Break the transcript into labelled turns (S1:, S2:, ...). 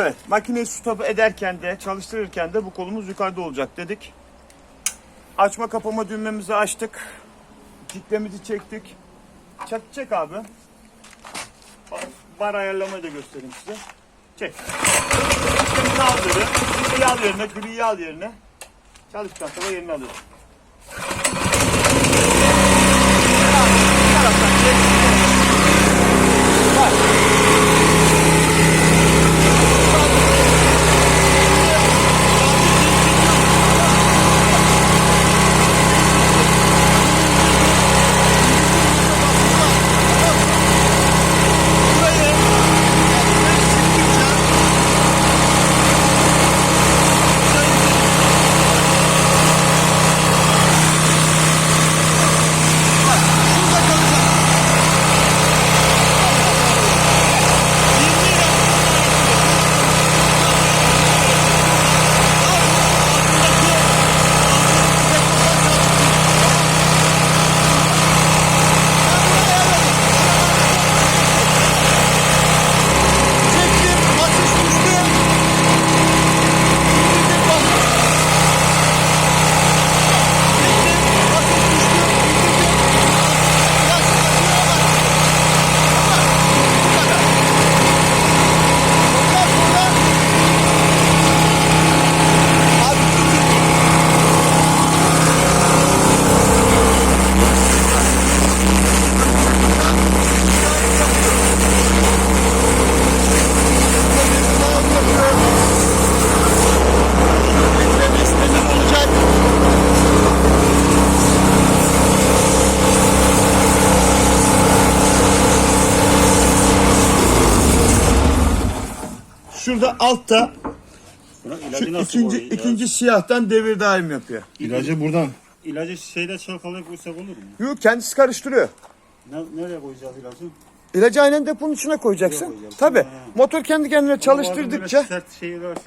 S1: Evet, makineyi stop ederken de çalıştırırken de bu kolumuz yukarıda olacak dedik. Açma kapama düğmemizi açtık. Kitlemizi çektik. Çek, çek abi. Bar ayarlamayı da göstereyim size. Çek. Kitlemizi al dedi. Griyi al yerine, griyi al yerine. Çalıştıktan sonra yerini alıyor. Şurada altta
S2: Buna
S1: şu
S2: nasıl
S1: ikinci,
S2: koyacağız?
S1: ikinci siyahtan devir daim yapıyor.
S3: İlacı buradan.
S2: İlacı şeyde çalkalayıp koysak olur mu?
S1: Yok kendisi karıştırıyor.
S2: Ne, nereye koyacağız ilacı?
S1: İlacı aynen deponun içine koyacaksın. Tabi. Motor kendi kendine çalıştırdıkça
S2: böyle sert şeyler